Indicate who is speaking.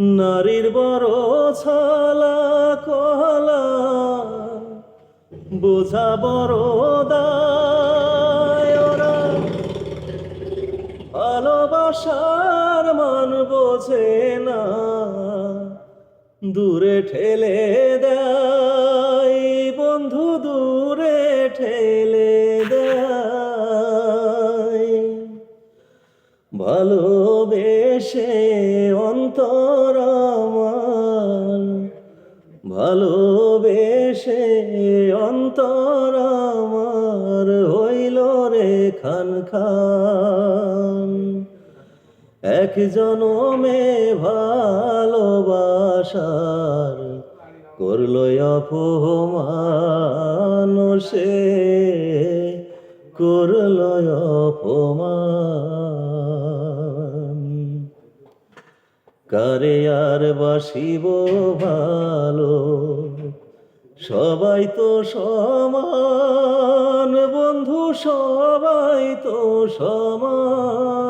Speaker 1: নারীর বড় ছালা কলা বোঝা বড় দায়রা ভালোবাসার মান বোঝে না দূরে ঠেলে দেয়। ভালোবেসে অন্তর আমার। ভালোবেসে অন্তর আমার হইল রে খান খান। এক জনমে ভালোবাসার করল অপমান সে। করল অপমান কারে আর বাসিব ভালো? সবাই তো সমান বন্ধু সবাই তো সমান।